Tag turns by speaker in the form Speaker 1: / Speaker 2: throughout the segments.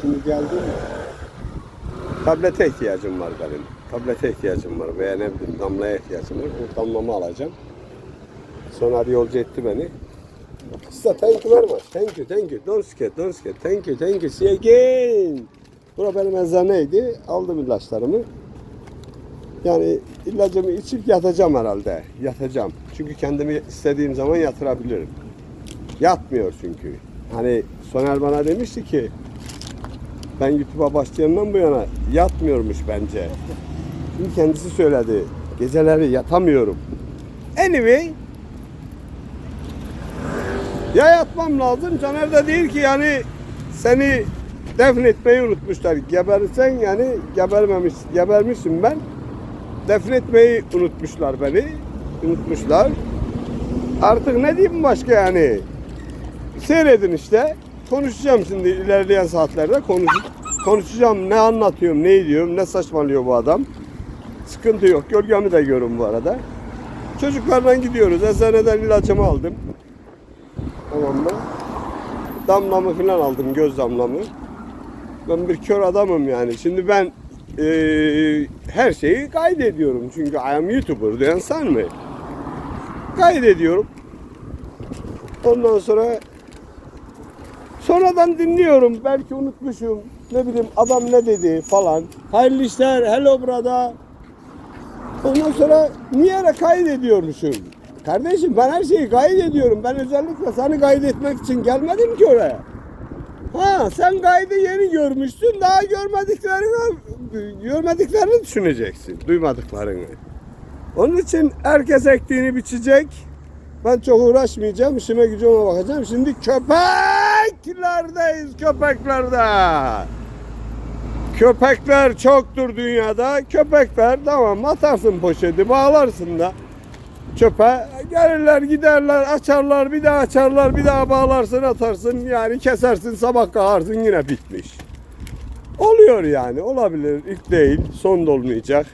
Speaker 1: Şimdi geldim. Tablete ihtiyacım var benim. Tablete ihtiyacım var veya ne bileyim damlaya ihtiyacım var. Bu damlamı alacağım. Sonra yolcu etti beni. Size thank you very much. Thank you, thank you. Don't scared, don't scared. Thank you, thank you. See you again. Bura benim eczaneydi. Aldım ilaçlarımı. Yani ilacımı içip yatacağım herhalde. Yatacağım. Çünkü kendimi istediğim zaman yatırabilirim. Yatmıyor çünkü. Hani Soner bana demişti ki ben YouTube'a başlayandan bu yana yatmıyormuş bence. Şimdi kendisi söyledi. Geceleri yatamıyorum. Anyway ya yatmam lazım. Caner de değil ki yani seni defnetmeyi unutmuşlar. Gebersen yani gebermemiş, gebermişim ben. Defnetmeyi unutmuşlar beni. Unutmuşlar. Artık ne diyeyim başka yani? Seyredin işte. Konuşacağım şimdi ilerleyen saatlerde. Konuş, konuşacağım ne anlatıyorum, ne diyorum, ne saçmalıyor bu adam. Sıkıntı yok. Gölgemi de görün bu arada. Çocuklarla gidiyoruz. Eczaneden ilacımı aldım. Tamam mı? Damlamı falan aldım, göz damlamı. Ben bir kör adamım yani. Şimdi ben eee, her şeyi kaydediyorum. Çünkü I am YouTuber diyen sen mi? Kaydediyorum. Ondan sonra sonradan dinliyorum. Belki unutmuşum. Ne bileyim adam ne dedi falan. Hayırlı işler, hello brother. Ondan sonra niye öyle kaydediyormuşum? Kardeşim ben her şeyi kaydediyorum. Ben özellikle seni kaydetmek için gelmedim ki oraya. Ha sen kaydı yeni görmüşsün. Daha görmediklerini görmediklerini düşüneceksin. Duymadıklarını. Onun için herkes ektiğini biçecek. Ben çok uğraşmayacağım. İşime gücüme bakacağım. Şimdi köpeklerdeyiz. Köpeklerde. Köpekler çoktur dünyada. Köpekler tamam atarsın poşeti bağlarsın da çöpe gelirler giderler açarlar bir daha açarlar bir daha bağlarsın atarsın yani kesersin sabah kalkarsın yine bitmiş. Oluyor yani olabilir ilk değil son da olmayacak.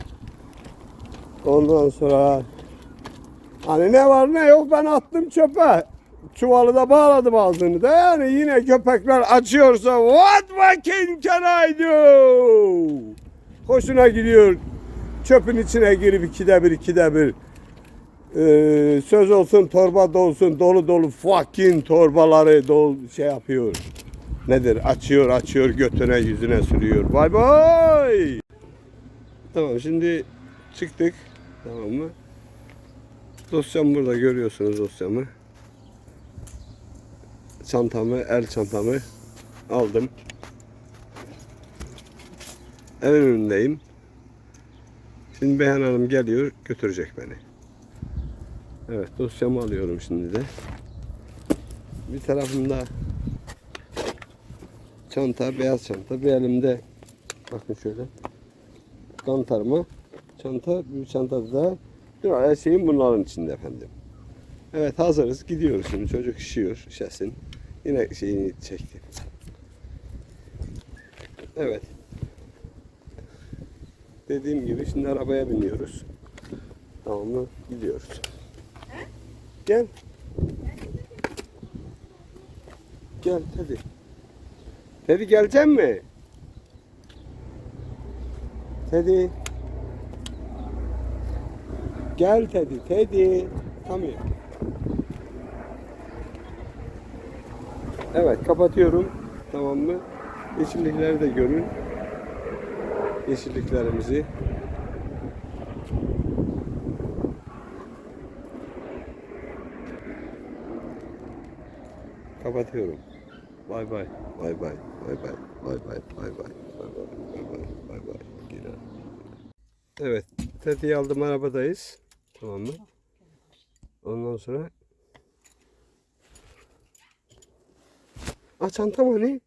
Speaker 1: Ondan sonra hani ne var ne yok ben attım çöpe. Çuvalı da bağladım ağzını da yani yine köpekler açıyorsa what fucking can I do? Hoşuna gidiyor çöpün içine girip ikide bir ikide bir ee, söz olsun torba dolsun dolu dolu fucking torbaları dol şey yapıyor. Nedir? Açıyor açıyor götüne yüzüne sürüyor. Bay bay. Tamam şimdi çıktık. Tamam mı? Dosyam burada görüyorsunuz dosyamı. Çantamı, el çantamı aldım. Evin önündeyim. Şimdi Beyhan Hanım geliyor, götürecek beni. Evet, dosyamı alıyorum şimdi de. Bir tarafımda çanta, beyaz çanta. Bir elimde bakın şöyle kantarma çanta, bir çantada da her şeyim bunların içinde efendim. Evet hazırız. Gidiyoruz şimdi. Çocuk işiyor. işesin. Yine şeyini çekti. Evet. Dediğim gibi şimdi arabaya biniyoruz. Tamam mı? Gidiyoruz. Gel. Gel hadi. Teddy gelecek mi? Teddy. Gel Teddy. Teddy. Tamam. Evet kapatıyorum. Tamam mı? Yeşillikleri de görün. Yeşilliklerimizi. Kapatıyorum. Bay bay. Bay bay. Bay bay. Bay bay. Bay bay. Bay bay. Bay bay. Bay bay. Evet. Tetiği aldım arabadayız. Tamam mı? Ondan sonra Aa çantam hani?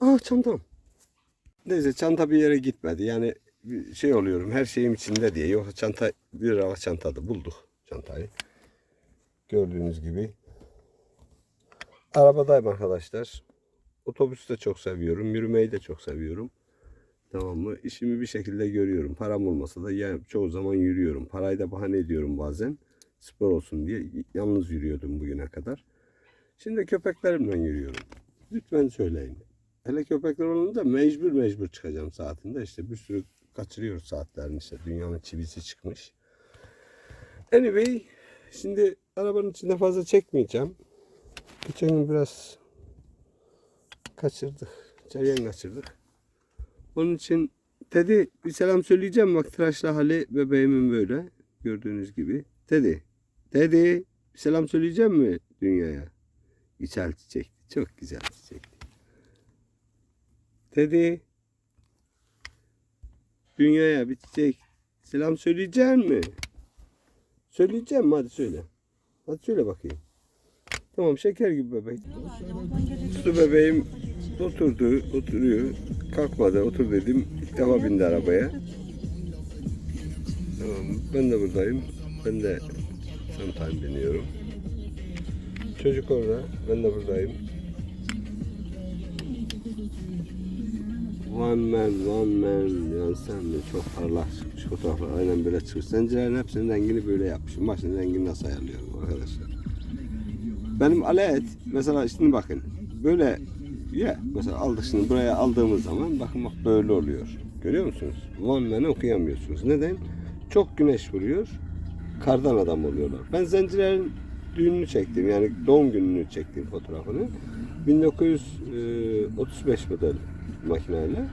Speaker 1: Aa çantam. Neyse çanta bir yere gitmedi. Yani şey oluyorum her şeyim içinde diye. Yok çanta bir hava çantada bulduk çantayı. Gördüğünüz gibi. Arabadayım arkadaşlar. Otobüsü de çok seviyorum. Yürümeyi de çok seviyorum. Tamam mı? İşimi bir şekilde görüyorum. Param olmasa da yani çoğu zaman yürüyorum. Parayı da bahane ediyorum bazen. Spor olsun diye. Yalnız yürüyordum bugüne kadar. Şimdi köpeklerimle yürüyorum. Lütfen söyleyin. Hele köpekler olunca mecbur mecbur çıkacağım saatinde. İşte bir sürü kaçırıyoruz saatlerini işte. Dünyanın çivisi çıkmış. Anyway, şimdi arabanın içinde fazla çekmeyeceğim. Geçen gün biraz kaçırdık. Ceryan kaçırdık. Onun için dedi bir selam söyleyeceğim bak tıraşlı hali bebeğimin böyle gördüğünüz gibi. Dedi. Dedi bir selam söyleyeceğim mi dünyaya? Güzel çiçekti. Çok güzel çiçekti. Dedi. Dünyaya bir çiçek selam söyleyecek mi? Söyleyeceğim mi? Hadi söyle. Hadi söyle bakayım. Tamam şeker gibi bebek. Su bebeğim oturdu, oturuyor. Kalkmadı, otur dedim. İlk defa bindi arabaya. Tamam, ben de buradayım. Ben de sometime biniyorum. Çocuk orada, ben de buradayım. One man, one man, yani sen mi? Çok parlak çıkmış fotoğraflar. Aynen böyle çıkmış. Zencilerin hepsinin rengini böyle yapmışım. Başının rengini nasıl ayarlıyorum arkadaşlar. Benim alet, mesela şimdi bakın. Böyle ya mesela aldık şimdi buraya aldığımız zaman bakın bak böyle oluyor. Görüyor musunuz? One man'ı okuyamıyorsunuz. Neden? Çok güneş vuruyor. Kardan adam oluyorlar. Ben zencilerin düğününü çektim. Yani doğum gününü çektim fotoğrafını. 1935 model makineyle.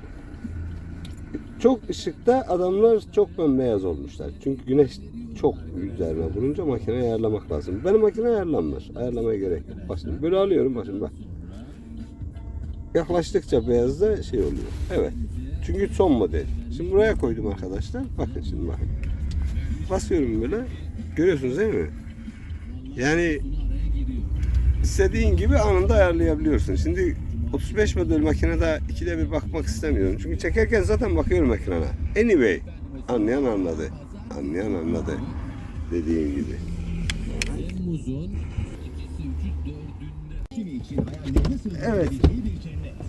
Speaker 1: Çok ışıkta adamlar çok bembeyaz olmuşlar. Çünkü güneş çok üzerine vurunca makine ayarlamak lazım. Benim makine ayarlanmaz. Ayarlamaya gerek yok. Şimdi böyle alıyorum bakın bak. Yaklaştıkça beyaz da şey oluyor. Evet. Çünkü son model. Şimdi buraya koydum arkadaşlar. Bakın şimdi bakın. Basıyorum böyle. Görüyorsunuz değil mi? Yani istediğin gibi anında ayarlayabiliyorsun. Şimdi 35 model makinede ikide bir bakmak istemiyorum. Çünkü çekerken zaten bakıyorum ekrana. Anyway, anlayan anladı. Anlayan anladı. Dediğim gibi. Evet.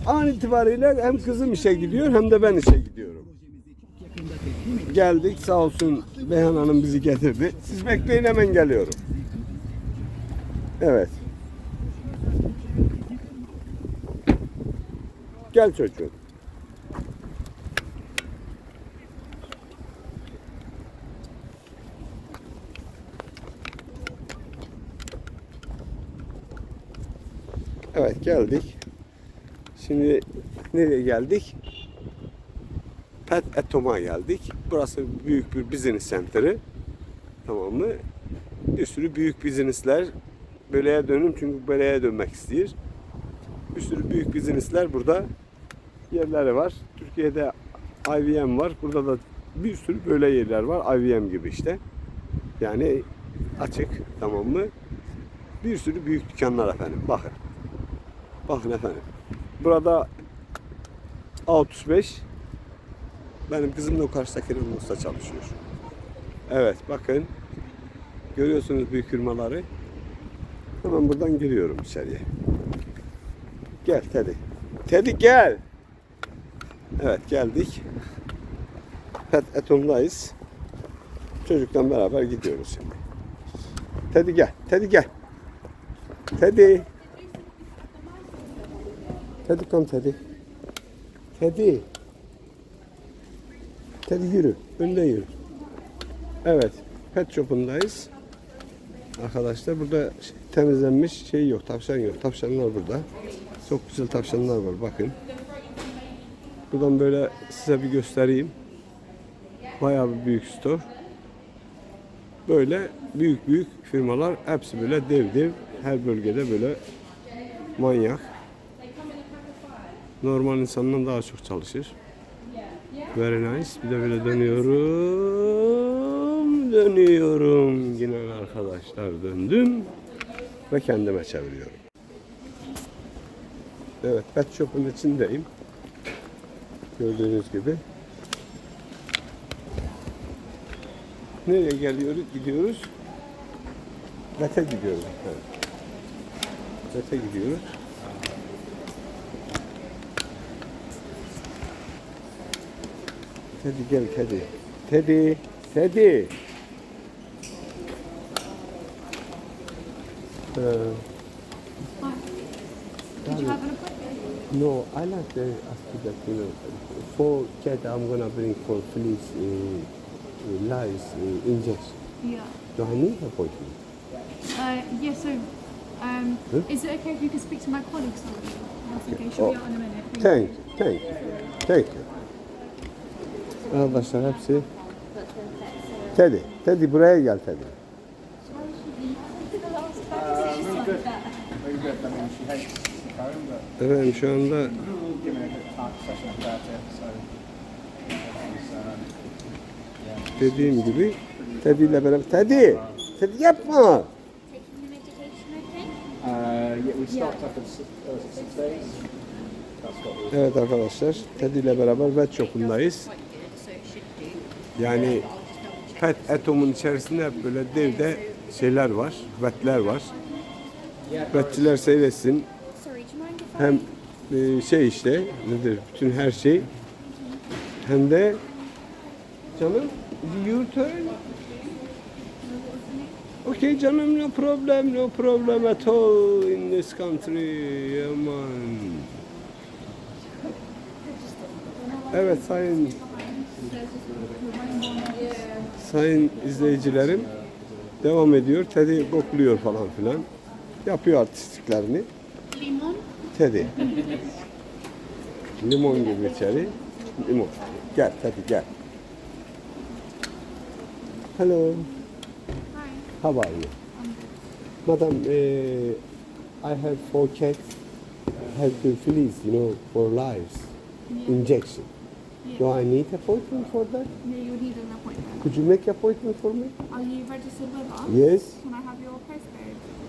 Speaker 1: An itibariyle hem kızım işe gidiyor hem de ben işe gidiyorum. Geldik sağ olsun Beyhan Hanım bizi getirdi. Siz bekleyin hemen geliyorum. Evet. Gel çocuğum. Evet geldik. Şimdi nereye geldik? Pet Atom'a geldik. Burası büyük bir business center'ı. Tamam mı? Bir sürü büyük business'ler böleye dönüm çünkü böleye dönmek istiyor. Bir sürü büyük business'ler burada yerleri var. Türkiye'de IBM var. Burada da bir sürü böyle yerler var. IBM gibi işte. Yani açık tamam mı? Bir sürü büyük dükkanlar efendim. Bakın. Bakın efendim. Burada A35 benim kızım da o karşıdaki Renault'ta çalışıyor. Evet bakın. Görüyorsunuz büyük firmaları. Hemen buradan giriyorum içeriye. Gel Teddy. Teddy gel. Evet geldik. Pet Atom'dayız. Çocukla beraber gidiyoruz şimdi. Teddy gel. Teddy gel. Teddy. Teddy come Teddy. Teddy. Teddy yürü. Önde yürü. Evet. Pet shop'undayız. Arkadaşlar burada şey- temizlenmiş şey yok. Tavşan yok. Tavşanlar burada. Çok güzel tavşanlar var. Bakın. Buradan böyle size bir göstereyim. Bayağı bir büyük store. Böyle büyük büyük firmalar hepsi böyle dev dev her bölgede böyle manyak. Normal insandan daha çok çalışır. Very nice. Bir de böyle dönüyorum. Dönüyorum. Yine arkadaşlar döndüm. Ve kendime çeviriyorum. Evet pet shop'un içindeyim. Gördüğünüz gibi. Nereye geliyoruz? Gidiyoruz. Vete gidiyoruz. Evet. Vete gidiyoruz. Teddy gel Teddy. Teddy. Teddy. Ee,
Speaker 2: Did you have an appointment?
Speaker 1: No, I like to ask you that, you know, for cat I'm gonna bring for fleas uh, uh, lice uh, injection.
Speaker 2: Yeah.
Speaker 1: Do I need appointment?
Speaker 2: Uh, yeah, so um,
Speaker 1: Huh?
Speaker 2: is it okay if you could speak to my colleagues sorry? That's okay, she'll
Speaker 1: Oh.
Speaker 2: be out in a minute.
Speaker 1: Thank you, thank you, thank you. Arkadaşlar hepsi Teddy, Teddy buraya gel Teddy.
Speaker 3: She's, um, yeah.
Speaker 1: dediğim gibi Teddy ile beraber Teddy, Teddy yapma. Evet arkadaşlar Teddy ile beraber vet shop'undayız. Yani Pet Atom'un içerisinde böyle devde şeyler var, vetler var. Vetçiler seyretsin. Hem e, şey işte nedir bütün her şey hem de canım your turn. Okay canım no problem no problem at all in this country aman. Evet sayın sayın izleyicilerim devam ediyor. Teddy kokluyor falan filan. Yapıyor artistliklerini.
Speaker 2: Limon?
Speaker 1: Teddy. Limon gibi içeri. Limon. Gel Teddy gel. Hello.
Speaker 2: Hi.
Speaker 1: How are you? Madam, eh, I have four cats. Have the fleas, you know, for lives. Injection. Do I need appointment for that?
Speaker 2: Yeah, you need an appointment.
Speaker 1: Could you make appointment for me?
Speaker 2: Are you registered with us?
Speaker 1: Yes.
Speaker 2: Can I have your postcode?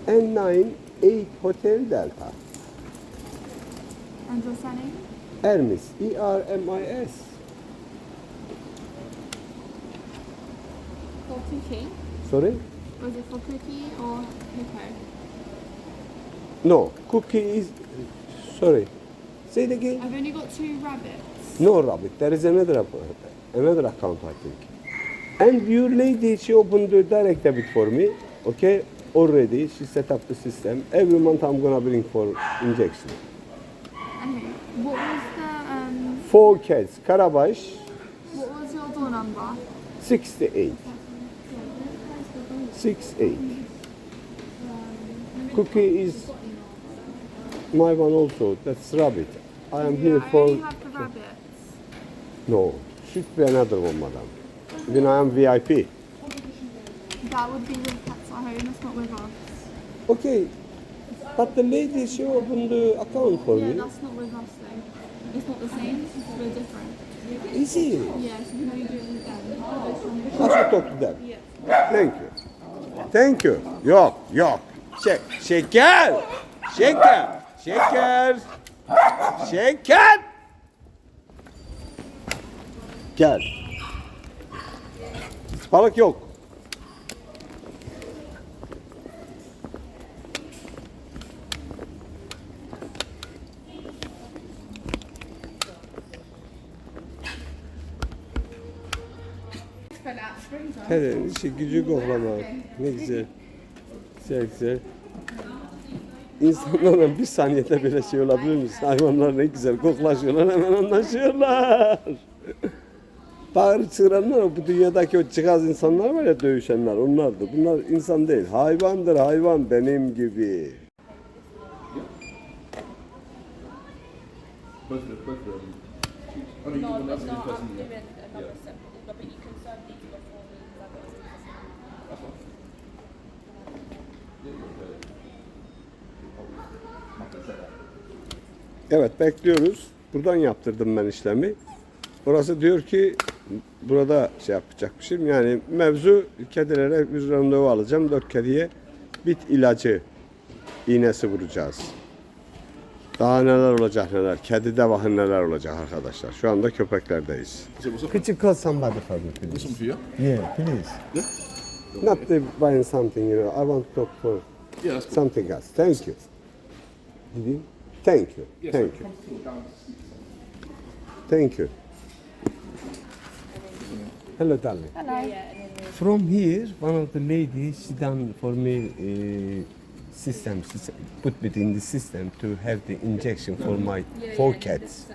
Speaker 1: N9 8 Hotel Delta.
Speaker 2: And your surname?
Speaker 1: Hermes. E-R-M-I-S.
Speaker 2: For Cookie.
Speaker 1: Sorry?
Speaker 2: Was it for Cookie or Hippo?
Speaker 1: No. Cookie is... Sorry. Say it again.
Speaker 2: I've only got two rabbits.
Speaker 1: No, Rabbit. There is another app- another account, I think. And your lady, she opened the direct debit for me. Okay, already she set up the system. Every month I'm gonna bring for injection.
Speaker 2: Okay. What was the um?
Speaker 1: Four cats. Karabash,
Speaker 2: What was your door number?
Speaker 1: 68. 68. Cookie is my one also. That's Rabbit. I am here
Speaker 2: I
Speaker 1: for.
Speaker 2: only have the rabbits.
Speaker 1: No, should be another one, madam. Even I am VIP.
Speaker 2: That would be with Home. It's not with us.
Speaker 1: Okay, but the lady she opened the account for
Speaker 2: Yeah,
Speaker 1: me.
Speaker 2: that's not with us though. It's not the same. We're different.
Speaker 1: Is it?
Speaker 2: Yeah, so you can only do it with them.
Speaker 1: I should talk to them. Thank you. Thank you. Yok, yok. Şek şeker. Şeker. Şeker. Şeker. Gel. Balık yok. Hele işi gücü koklamak. Ne güzel. Güzel güzel. İnsanlarla bir saniyede bile şey olabilir mi? Hayvanlar ne güzel koklaşıyorlar hemen anlaşıyorlar. Bağırıp çığıranlar bu dünyadaki o çıkaz insanlar var ya dövüşenler onlardır. Bunlar insan değil. Hayvandır hayvan benim gibi. Evet bekliyoruz. Buradan yaptırdım ben işlemi. Burası diyor ki burada şey yapacakmışım. Yani mevzu kedilere bir randevu alacağım. Dört kediye bit ilacı iğnesi vuracağız. Daha neler olacak neler. Kedide bakın neler olacak arkadaşlar. Şu anda köpeklerdeyiz. Could you call somebody for me please?
Speaker 4: You?
Speaker 1: Yeah, please. Not the buying something, you know. I want to talk for
Speaker 4: Yeah, that's cool.
Speaker 1: something else. Thank you. Did you? Thank you.
Speaker 4: Yes,
Speaker 1: Thank you. Thank you. Hello, darling.
Speaker 2: Hello.
Speaker 1: From here, one of the ladies, she done for me uh, system, system put it in the system to have the injection for my four cats.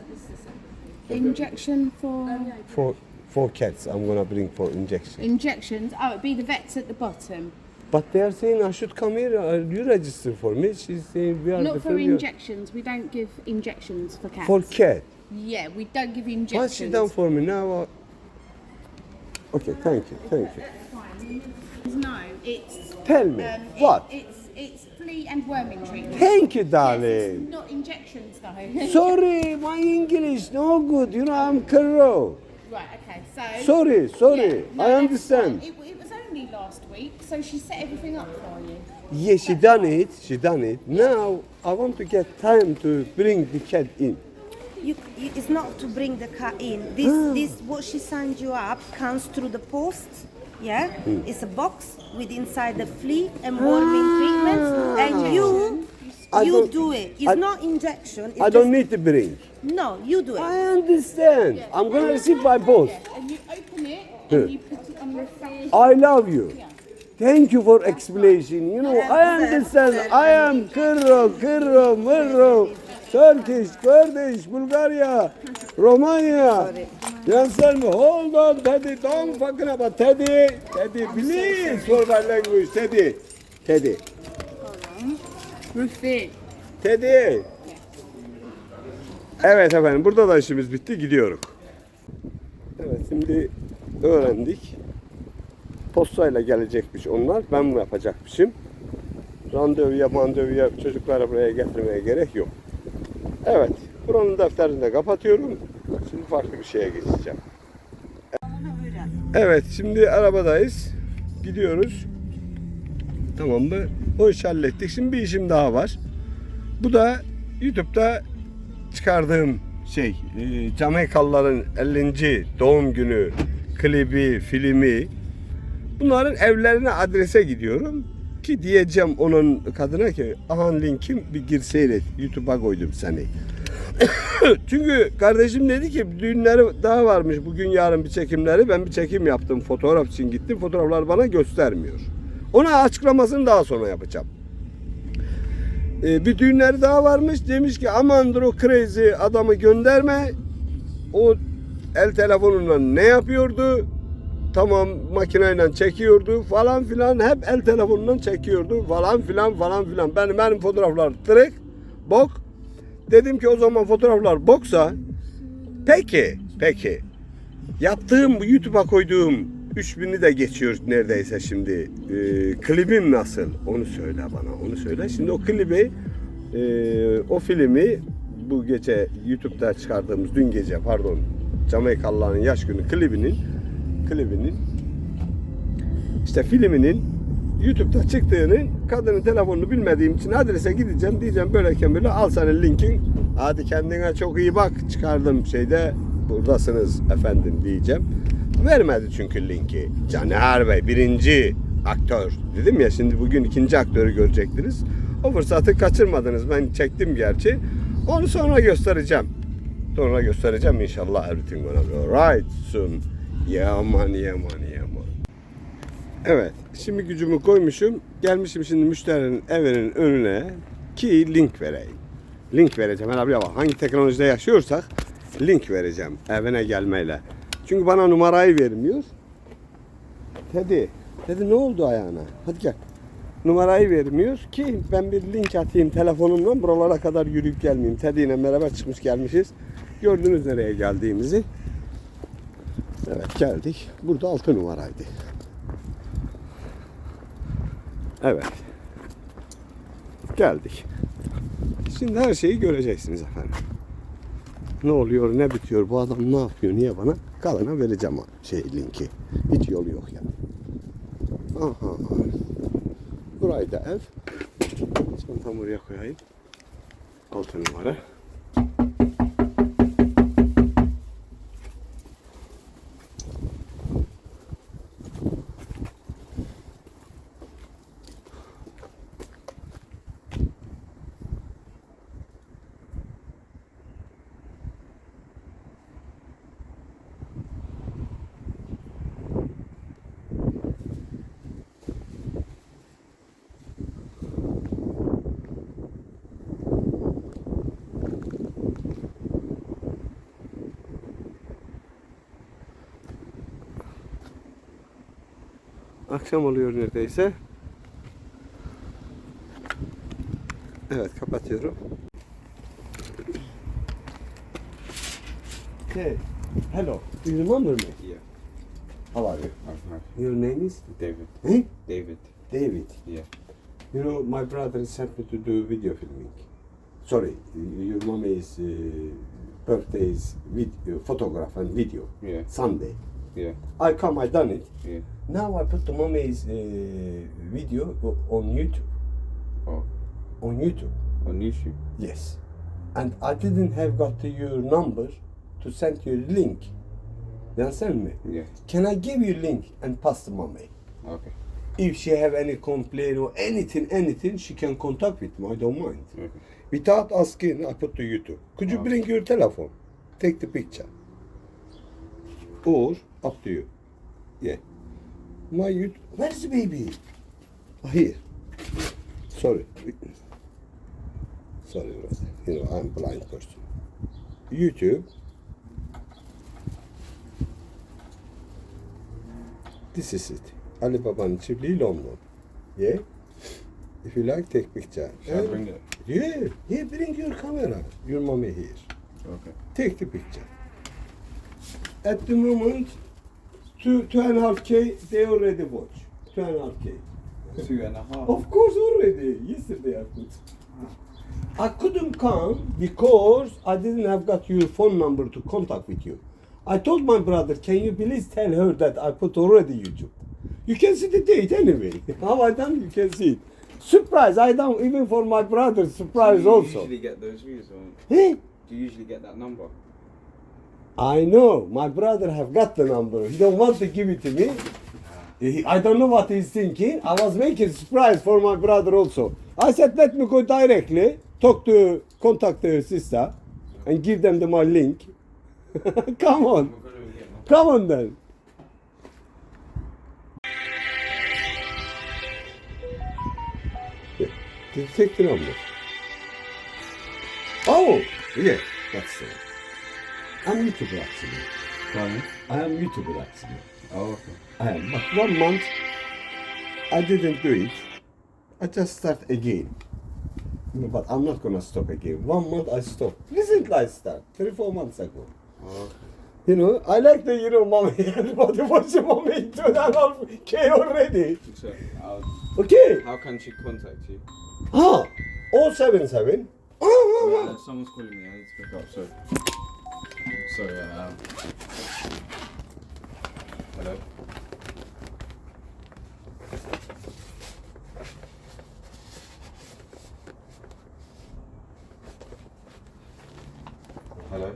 Speaker 2: Injection for
Speaker 1: For four cats, I'm gonna bring for injection.
Speaker 2: injections. Oh, it'd be the vets at the bottom.
Speaker 1: But they are saying I should come here. Uh, you register for me. She's saying we are
Speaker 2: Not for
Speaker 1: premier-
Speaker 2: injections. We don't give injections for cats.
Speaker 1: For cat.
Speaker 2: yeah, we don't give
Speaker 1: What's
Speaker 2: injections.
Speaker 1: she done for me now? Uh... Okay, thank you, thank you.
Speaker 2: No, it's
Speaker 1: Tell me
Speaker 2: um, it-
Speaker 1: what?
Speaker 2: it's it's flea and worming treatment.
Speaker 1: Thank you,
Speaker 2: Yes,
Speaker 1: darling.
Speaker 2: it's not injections though.
Speaker 1: Sorry, my English no good. You know I'm Karo.
Speaker 2: right. Okay. So.
Speaker 1: Sorry, sorry. I
Speaker 2: that's
Speaker 1: understand.
Speaker 2: fine. It, it was last week, so she set everything up for you.
Speaker 1: Yeah, she done it. She done it. Now I want to get time to bring the cat in.
Speaker 4: You, you, it's not to bring the car in. This, ah. this, what she signed you up comes through the post. Yeah, hmm. it's a box with inside the flea and worming ah. treatments, and you,
Speaker 1: I
Speaker 4: you
Speaker 1: don't-
Speaker 4: do it. It's
Speaker 1: I-
Speaker 4: not injection. It's
Speaker 1: I don't need to bring.
Speaker 4: No, you do it.
Speaker 1: I understand. I'm gonna receive by post.
Speaker 2: Yeah, and you open it and you put
Speaker 1: I love you. Thank you for explanation. You know, I understand. I am Kırro, Kırro, Mırro, Turkish, Kurdish, Bulgaria, Romania. You understand me? Hold on, Teddy. Don't fucking about Teddy. Teddy, please for my language. Teddy. Teddy.
Speaker 2: Rufi.
Speaker 1: Teddy. Evet efendim burada da işimiz bitti gidiyoruz. Evet şimdi öğrendik. Postayla gelecekmiş onlar. Ben bunu yapacakmışım. Randevuya mandevuya çocukları buraya getirmeye gerek yok. Evet. Buranın defterini de kapatıyorum. Şimdi farklı bir şeye geçeceğim. Evet şimdi arabadayız. Gidiyoruz. Tamam mı? O işi hallettik. Şimdi bir işim daha var. Bu da YouTube'da çıkardığım şey, e, Jamaikalıların 50. doğum günü klibi, filmi. Bunların evlerine adrese gidiyorum ki diyeceğim onun kadına ki ahan linkim bir gir seyret YouTube'a koydum seni. Çünkü kardeşim dedi ki düğünleri daha varmış bugün yarın bir çekimleri ben bir çekim yaptım fotoğraf için gittim fotoğraflar bana göstermiyor. Ona açıklamasını daha sonra yapacağım. Ee, bir düğünleri daha varmış. Demiş ki amandır o crazy adamı gönderme. O el telefonundan ne yapıyordu? Tamam makineyle çekiyordu falan filan. Hep el telefonundan çekiyordu falan filan falan filan. Benim benim fotoğraflar direkt bok. Dedim ki o zaman fotoğraflar boksa peki peki yaptığım YouTube'a koyduğum 3000'i de geçiyor neredeyse şimdi. Ee, klibim nasıl? Onu söyle bana. Onu söyle. Şimdi o klibi e, o filmi bu gece YouTube'da çıkardığımız dün gece pardon Jamaikalıların yaş günü klibinin klibinin işte filminin YouTube'da çıktığını kadının telefonunu bilmediğim için adrese gideceğim diyeceğim böyleyken böyle al senin linkin hadi kendine çok iyi bak çıkardım şeyde buradasınız efendim diyeceğim. Vermedi çünkü linki. Caner Bey birinci aktör. Dedim ya şimdi bugün ikinci aktörü görecektiniz. O fırsatı kaçırmadınız. Ben çektim gerçi. Onu sonra göstereceğim. Sonra göstereceğim inşallah everything gonna be alright soon. Yaman yaman yaman. Evet, şimdi gücümü koymuşum. Gelmişim şimdi müşterinin evinin önüne ki link vereyim. Link vereceğim. Buraya bak. Hangi teknolojide yaşıyorsak link vereceğim evine gelmeyle. Çünkü bana numarayı vermiyor. Teddy, Teddy ne oldu ayağına? Hadi gel. Numarayı vermiyor ki ben bir link atayım telefonumla buralara kadar yürüyüp gelmeyeyim. Teddy ile beraber çıkmış gelmişiz. Gördünüz nereye geldiğimizi. Evet geldik. Burada altı numaraydı. Evet. Geldik. Şimdi her şeyi göreceksiniz efendim. Ne oluyor, ne bitiyor, bu adam ne yapıyor, niye bana? Kalına vereceğim şey linki. Hiç yolu yok yani. Aha. Burayı da ev. Çantamı oraya koyayım. Altı numara. Akşam oluyor neredeyse. Evet kapatıyorum. Okay. Hello. Do you remember me?
Speaker 5: Yeah.
Speaker 1: How are you?
Speaker 5: I'm fine.
Speaker 1: Your name is?
Speaker 5: David.
Speaker 1: Eh?
Speaker 5: David.
Speaker 1: David.
Speaker 5: Yeah.
Speaker 1: You know, my brother sent me to do video filming. Sorry, your mom is uh, birthday is video, photograph and video.
Speaker 5: Yeah.
Speaker 1: Sunday.
Speaker 5: Yeah.
Speaker 1: I come, I done it.
Speaker 5: Yeah.
Speaker 1: Now I put the mommy's uh, video o- on YouTube.
Speaker 5: Oh.
Speaker 1: On YouTube.
Speaker 5: On YouTube.
Speaker 1: Yes. And I didn't have got to your number to send you link. You understand me?
Speaker 5: Yeah.
Speaker 1: Can I give you link and pass the mommy?
Speaker 5: Okay.
Speaker 1: If she have any complaint or anything, anything, she can contact with me. I don't mind.
Speaker 5: Okay.
Speaker 1: Without asking, I put to YouTube. Could you
Speaker 5: Okay.
Speaker 1: bring your telephone? Take the picture. Or up to you. Yeah. My YouTube. Where's the baby? Oh, here. Sorry. Sorry, brother. You know, I'm blind person. YouTube. This is it. Ali Baba'nın çiftliği London. Yeah? If you like, take picture.
Speaker 5: Shall I bring it?
Speaker 1: Yeah, yeah, bring your camera. Your mommy here.
Speaker 5: Okay.
Speaker 1: Take the picture. At the moment, two, two and a half K, they already watch. Two and a half K.
Speaker 5: Two and a half.
Speaker 1: Of course, already. Yesterday I put. I couldn't come because I didn't have got your phone number to contact with you. I told my brother, can you please tell her that I put already YouTube? You can see the date anyway. How I done, you can see it. Surprise, I done even for my brother, surprise
Speaker 5: Do you
Speaker 1: also.
Speaker 5: usually get those views on?
Speaker 1: Eh?
Speaker 5: Do you usually get that number?
Speaker 1: I know my brother have got the number. He don't want to give it to me. He- I don't know what he's thinking. I was making surprise for my brother also. I said let me go directly, talk to contact the sister, and give them the my link. Come on, come on then. Take the number? Oh, yeah, that's it. I'm YouTuber actually.
Speaker 5: Pardon?
Speaker 1: I am YouTuber actually.
Speaker 5: Oh, okay.
Speaker 1: I am. But one month I didn't do it. I just start again. No, but I'm not gonna stop again. One month I stopped. Recently I start. Three, four months ago.
Speaker 5: Oh, okay.
Speaker 1: You know, I like the, you know, mommy, everybody watching mommy do that all K already.
Speaker 5: So, uh,
Speaker 1: Okay.
Speaker 5: how can she contact you?
Speaker 1: Ah, 077. Ah, ah,
Speaker 5: Uh,
Speaker 1: ah.
Speaker 5: someone's calling me. I need to pick up. Sorry. Sorry. Um, hello. Hello.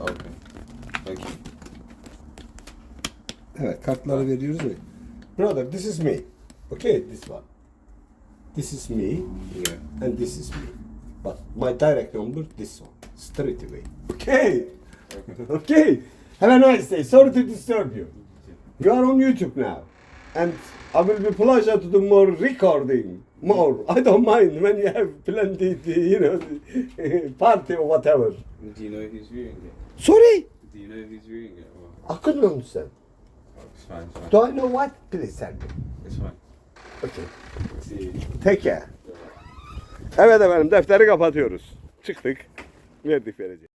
Speaker 5: Okay. Thank you.
Speaker 1: Evet, kartları veriyoruz ya. Brother, this is me. Okay, this one. This is me.
Speaker 5: Yeah.
Speaker 1: and this is me. But my direct number, this one, straight away. Okay. Okay. Have a nice day. Sorry to disturb you. You are on YouTube now, and I will be pleasure to do more recording. More. I don't mind when you have plenty, you know, party or whatever.
Speaker 5: Do you know who's viewing it?
Speaker 1: Sorry,
Speaker 5: Do you know who's viewing it? Or,
Speaker 1: I couldn't understand.
Speaker 5: İt's fine. It's fine.
Speaker 1: Do I know what? Please tell me.
Speaker 5: It's fine.
Speaker 1: Okay.
Speaker 5: See.
Speaker 1: Take care. Evet efendim defteri kapatıyoruz. Çıktık. Verdik vereceğiz.